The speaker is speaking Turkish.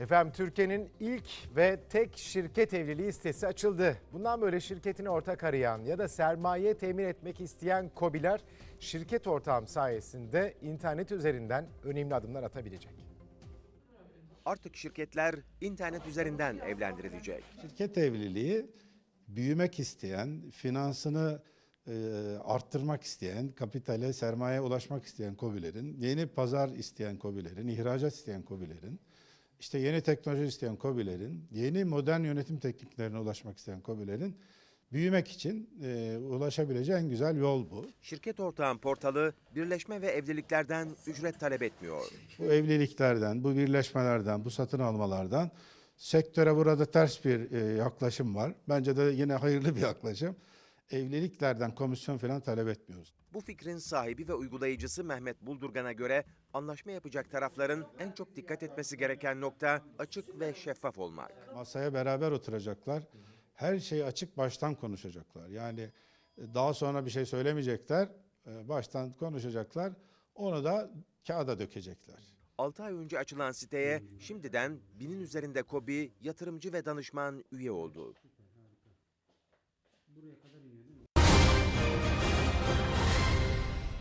Efendim Türkiye'nin ilk ve tek şirket evliliği sitesi açıldı. Bundan böyle şirketini ortak arayan ya da sermaye temin etmek isteyen KOBİ'ler şirket ortağım sayesinde internet üzerinden önemli adımlar atabilecek. Artık şirketler internet üzerinden evlendirilecek. Şirket evliliği büyümek isteyen, finansını e, arttırmak isteyen, kapitale, sermayeye ulaşmak isteyen KOBİ'lerin, yeni pazar isteyen KOBİ'lerin, ihracat isteyen KOBİ'lerin, işte yeni teknoloji isteyen KOBİ'lerin, yeni modern yönetim tekniklerine ulaşmak isteyen KOBİ'lerin büyümek için e, ulaşabileceği en güzel yol bu. Şirket ortağın portalı birleşme ve evliliklerden ücret talep etmiyor. Bu evliliklerden, bu birleşmelerden, bu satın almalardan sektöre burada ters bir e, yaklaşım var. Bence de yine hayırlı bir yaklaşım. Evliliklerden komisyon falan talep etmiyoruz. Bu fikrin sahibi ve uygulayıcısı Mehmet Buldurgan'a göre anlaşma yapacak tarafların en çok dikkat etmesi gereken nokta açık ve şeffaf olmak. Masaya beraber oturacaklar. Her şeyi açık baştan konuşacaklar. Yani e, daha sonra bir şey söylemeyecekler. e, Baştan konuşacaklar. Onu da kağıda dökecekler. 6 ay önce açılan siteye şimdiden binin üzerinde KOBİ, yatırımcı ve danışman üye oldu. actually